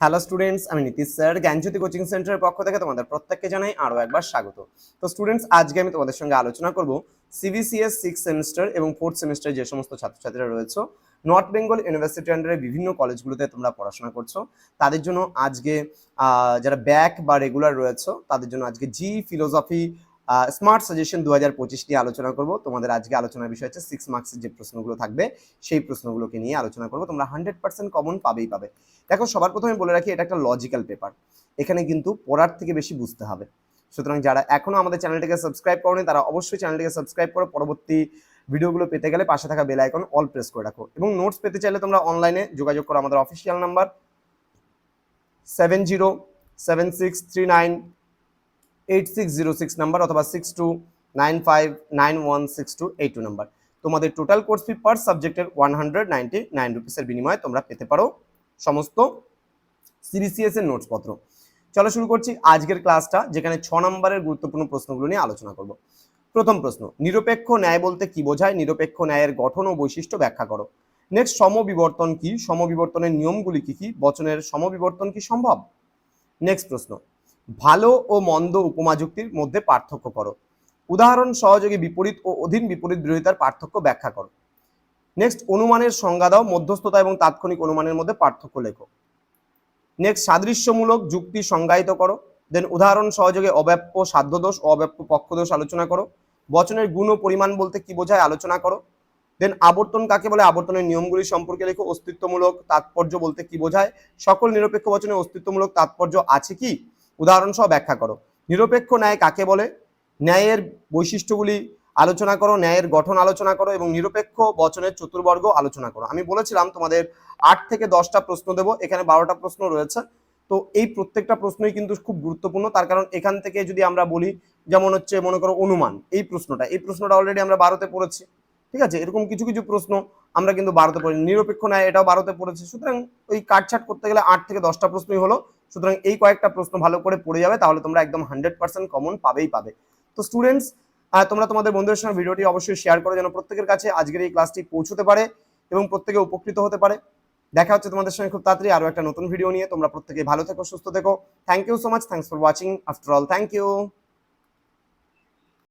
Hello students আমি Nitish sir, জ্ঞানজ্যোতি coaching সেন্টারের পক্ষ থেকে তোমাদের প্রত্যেককে জানাই আরও একবার স্বাগত। তো স্টুডেন্টস আজকে আমি তোমাদের সঙ্গে আলোচনা করব সিবিসিএস সিক্স সেমিস্টার এবং ফোর্থ সেমিস্টার যে সমস্ত ছাত্রছাত্রীরা রয়েছে নর্থ বেঙ্গল ইউনিভার্সিটি আন্ডারে বিভিন্ন কলেজগুলোতে তোমরা পড়াশোনা করছ। তাদের জন্য আজকে যারা ব্যাক বা রেগুলার রয়েছে, তাদের জন্য আজকে জি ফিলোসফি স্মার্ট সাজেশন দু হাজার পঁচিশ নিয়ে আলোচনা করব। তোমাদের আজকে আলোচনার বিষয় হচ্ছে সিক্স মার্কসের যে প্রশ্নগুলো থাকবে, সেই প্রশ্নগুলোকে নিয়ে আলোচনা করব। তোমরা হান্ড্রেড পার্সেন্ট কমন পাবেই পাবে। দেখো, সবার প্রথমে বলে রাখি, এটা একটা লজিক্যাল পেপার এখানে কিন্তু পড়ার থেকে বেশি বুঝতে হবে। সুতরাং যারা এখনও আমাদের চ্যানেলটিকে সাবস্ক্রাইব করনি, তারা অবশ্যই চ্যানেলটিকে সাবস্ক্রাইব করো। পরবর্তী ভিডিওগুলো পেতে গেলে পাশে থাকা বেল আইকন অল প্রেস করে রাখো। এবং নোটস পেতে চাইলে তোমরা অনলাইনে যোগাযোগ করো। আমাদের official number seven zero seven six three nine eight six zero six number অথবা six two nine five nine one six two eight two number তোমাদের টোটাল কোর্স ফি পার সাবজেক্টের ওয়ান হান্ড্রেড নাইনটি নাইন রুপিসের বিনিময়ে তোমরা পেতে পারো সমস্ত CBCS এর নোটস পত্র। চলো শুরু করছি আজকের ক্লাসটা যেখানে ছ নম্বরের গুরুত্বপূর্ণ প্রশ্নগুলো নিয়ে আলোচনা করব। প্রথম প্রশ্ন, নিরপেক্ষ ন্যায় বলতে কি বোঝায়? নিরপেক্ষ ন্যায়ের গঠন ও বৈশিষ্ট্য ব্যাখ্যা করো। নেক্সট সমবিবর্তন কি? সমবিবর্তনের নিয়মগুলি কি কি? বচনের সমবিবর্তন কি সম্ভব? নেক্সট প্রশ্ন ভালো ও মন্দ উপমা যুক্তির মধ্যে পার্থক্য করো। উদাহরণ, সহযোগী বিপরীত ও অধীন বিপরীত বিরোধিতার পার্থক্য ব্যাখ্যা করো। নেক্সট অনুমানের সংজ্ঞা দাও, মধ্যস্থতা এবং তাৎক্ষণিক অনুমানের মধ্যে পার্থক্য লেখো। নেক্সট সাদৃশ্যমূলক যুক্তি সংজ্ঞায়িত করো। দেন উদাহরণ, সহযোগে অব্যাপ্য সাধ্যদোষ ও অব্যাপ্য পক্ষদোষ আলোচনা করো। বচনের গুণ ও পরিমাণ বলতে কি বোঝায় আলোচনা করো। দেন আবর্তন কাকে বলে? আবর্তনের নিয়মগুলি সম্পর্কে লেখো। অস্তিত্বমূলক তাৎপর্য বলতে কি বোঝায়? সকল নিরপেক্ষ বচনে অস্তিত্বমূলক তাৎপর্য আছে কি? উদাহরণ সহ ব্যাখ্যা করো। নিরপেক্ষ ন্যায় কাকে বলে? ন্যায়ের বৈশিষ্ট্যগুলি আলোচনা করো, ন্যায়ের গঠন আলোচনা করো এবং নিরপেক্ষ বচনের চতুর্বর্গ আলোচনা করো। আমি বলেছিলাম তোমাদের আট থেকে দশটা প্রশ্ন দেবো, এখানে বারোটা প্রশ্ন রয়েছে। তো এই প্রত্যেকটা প্রশ্নই কিন্তু খুব গুরুত্বপূর্ণ, তার কারণ এখান থেকে যদি আমরা বলি, যেমন হচ্ছে মনে করো অনুমান, এই প্রশ্নটা এই প্রশ্নটা অলরেডি আমরা বারোতে পড়েছি, ঠিক আছে? এরকম কিছু কিছু প্রশ্ন আমরা কিন্তু বারোতে পড়ি নিরপেক্ষ ন্যায় এটাও বারোতে পড়েছি। সুতরাং ওই কাটছাট করতে গেলে আট থেকে দশটা প্রশ্নই হলো। সুতরাং এই কয়েকটা প্রশ্ন ভালো করে পড়ে যাবে, তাহলে তোমরা একদম হান্ড্রেড পার্সেন্ট কমন পাবেই পাবে। তো স্টুডেন্টস তোমরা তোমাদের বন্ধুদের সঙ্গে ভিডিওটি অবশ্যই শেয়ার করো যেন প্রত্যেকের কাছে আজকের এই ক্লাসটি পৌঁছতে পারে এবং প্রত্যেকে উপকৃত হতে পারে। দেখা হচ্ছে তোমাদের সঙ্গে খুব তাড়াতাড়ি আরও একটা নতুন ভিডিও নিয়ে। তোমরা প্রত্যেকে ভালো থেকো, সুস্থ থেকো। Thank you so much thanks for watching after all thank you